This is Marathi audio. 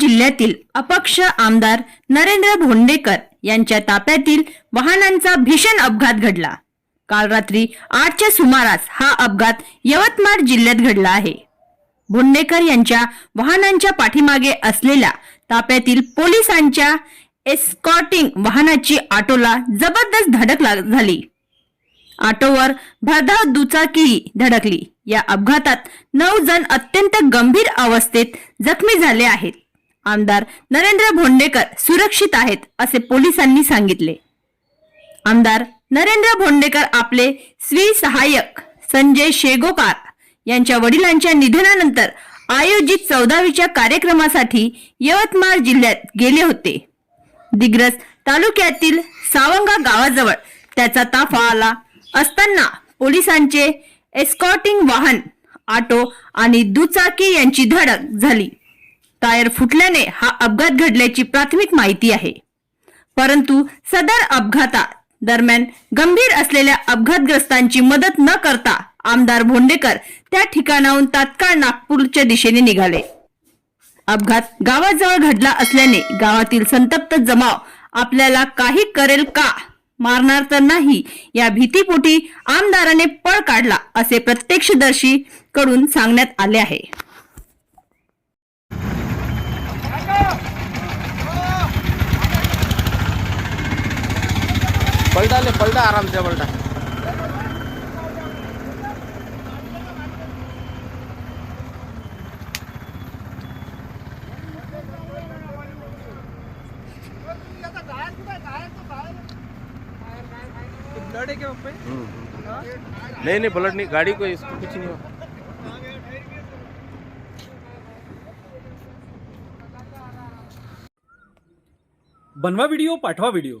जिल्ह्यातील अपक्ष आमदार नरेंद्र भोंडेकर यांच्या ताप्यातील वाहनांचा भीषण अपघात घडला. काल रात्री आठच्या सुमारास हा अपघात यवतमाळ जिल्ह्यात घडला आहे. भोंडेकर यांच्या वाहनांच्या पाठीमागे असलेल्या ताप्यातील पोलिसांच्या एस्कॉटिंग वाहनाची आटोला जबरदस्त धडक झाली. आटोवर भरधाव दुचाकी धडकली. या अपघातात नऊ जण अत्यंत गंभीर अवस्थेत जखमी झाले आहेत. आमदार नरेंद्र भोंडेकर सुरक्षित आहेत असे पोलिसांनी सांगितले. आमदार नरेंद्र भोंडेकर आपले स्वीसहाय्यक संजय शेगोकार यांच्या वडिलांच्या निधनानंतर आयोजित चौदावीच्या कार्यक्रमासाठी यवतमाळ जिल्ह्यात गेले होते. दिग्रस तालुक्यातील सावंगा गावाजवळ त्याचा ताफा आला असताना पोलिसांचे एस्कॉटिंग वाहन ऑटो आणि दुचाकी यांची धडक झाली. टायर फुटल्याने हा अपघात घडल्याची प्राथमिक माहिती आहे. परंतु सदर अपघाता दरम्यान गंभीर असलेल्या अपघातग्रस्तांची मदत न करता आमदार भोंडेकर त्या ठिकाणाहून तात्काळ नागपूरच्या दिशेने निघाले. अपघात गावाजवळ घडला असल्याने गावातील संतप्त जमाव आपल्याला काही करेल का मारणार तर नाही या भीतीपोटी आमदाराने पळ काढला असे प्रत्यक्षदर्शी कडून सांगण्यात आले आहे. पलटा ले पलटा आराम से पलटा। नहीं नहीं पलट नहीं गाड़ी को इसको कुछ नहीं हो। बनवा व्हिडिओ पाठवा व्हिडिओ